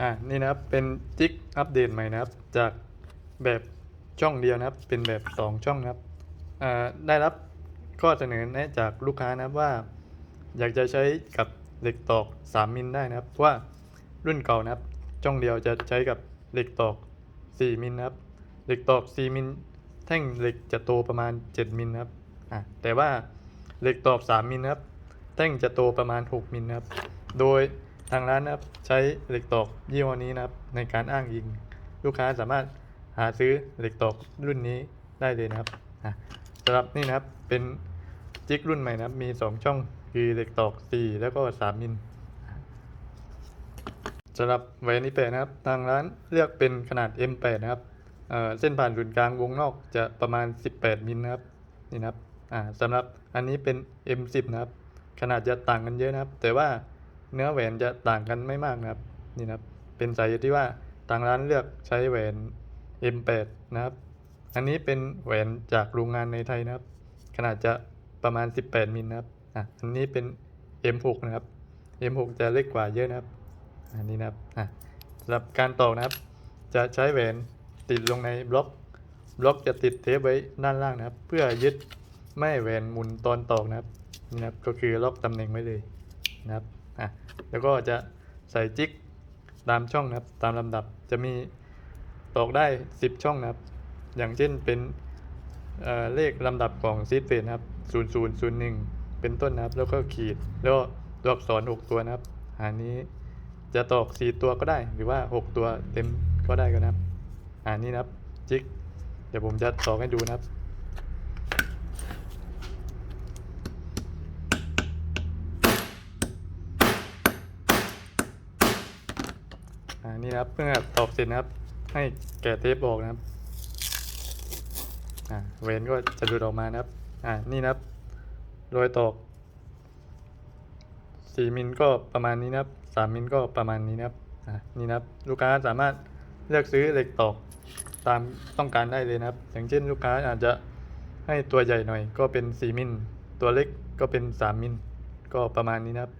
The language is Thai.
อ่านี่นะครับเป็นจิกอัปเดตใหม่นะครับ จากแบบช่องเดียวนะครับ เป็นแบบสองช่องนะครับอ่าได้รับข้อเสนอแนะจากลูกค้านะครับว่า อยากจะใช้กับเหล็กตอก 3 มิลได้นะครับเพราะว่ารุ่นเก่านะครับ ช่องเดียวจะใช้กับเหล็กตอก 4 มิลนะครับเหล็กตอก 4 มิลแท่งเหล็กจะโตประมาณ 7 มิลนะครับอะแต่ว่าเหล็กตอก 3 มิลนะครับ แท่งจะโตประมาณ 6 มิลนะครับ โดย ทางร้านนะครับใช้เหล็กตอกยี่ห้อนี้นะครับ ในการอ้างอิง ลูกค้าสามารถหาซื้อเหล็กตอกรุ่นนี้ได้เลยนะครับสำหรับนี่นะครับเป็นจิกรุ่นใหม่นะครับ มี 2 ช่องคือเหล็กตอก 4 แล้วก็ 3 มิลสำหรับแหวนนี้แปดนะครับ ทางร้านเลือกเป็นขนาด M8 นะครับเเส้นผ่านศูนย์กลางวงนอกจะประมาณ 18 มิลนะครับนี่นะครับสำหรับอันนี้เป็น M10 นะครับ ขนาดจะต่างกันเยอะนะครับ แต่ว่า เนื้อแหวนจะต่างกันไม่มากนะครับนี่นะครับเป็นสาเหตุที่ว่าทางร้านเลือกใช้แหวน M8 นะครับ อันนี้เป็นแหวนจากโรงงานในไทยนะครับ ขนาดจะประมาณ 18 มิลนะครับอะอันนี้เป็น M6 นะครับ M6 จะเล็กกว่าเยอะนะครับ อันนี้นะครับอะสำหรับการตอกนะครับ จะใช้แหวนติดลงในบล็อก บล็อกจะติดเทปไว้ด้านล่างนะครับ เพื่อยึดไม่แหวนหมุนตอนตอกนะครับนี่นะครับก็คือล็อกตำแหน่งไว้เลยนะครับ อะแล้วก็จะใส่จิ๊กตามช่องนะครับ ตามลำดับจะมีตอกได้ 10 ช่องนะครับ อย่างเช่นเป็นเเลขลำดับของซีดเฟสนะครับ0001 เป็นต้นนะครับ แล้วก็ขีด แล้วตัวอักษร 6 ตัวนะครับอันนี้จะตอก 4 ตัวก็ได้ หรือว่า 6 ตัวเต็มก็ได้ก็นะครับอันนี้นะครับ จิ๊กเดี๋ยวผมจะตอกให้ดูนะครับ อ่านี่นะครับเมื่อตอกเสร็จนะครับ ให้แกะเทปออกนะครับอ่าเวนก็จะหลุดออกมานะครับอ่านี่นะครับรอยตอกสี่มิลก็ประมาณนี้นะครับสามมิลก็ประมาณนี้นะครับอ่านี่นะครับ ลูกค้าสามารถเลือกซื้อเหล็กตอกตามต้องการได้เลยนะครับ อย่างเช่นลูกค้าอาจจะให้ตัวใหญ่หน่อยก็เป็นสี่มิล ตัวเล็กก็เป็นสามมิล ก็ประมาณนี้นะครับ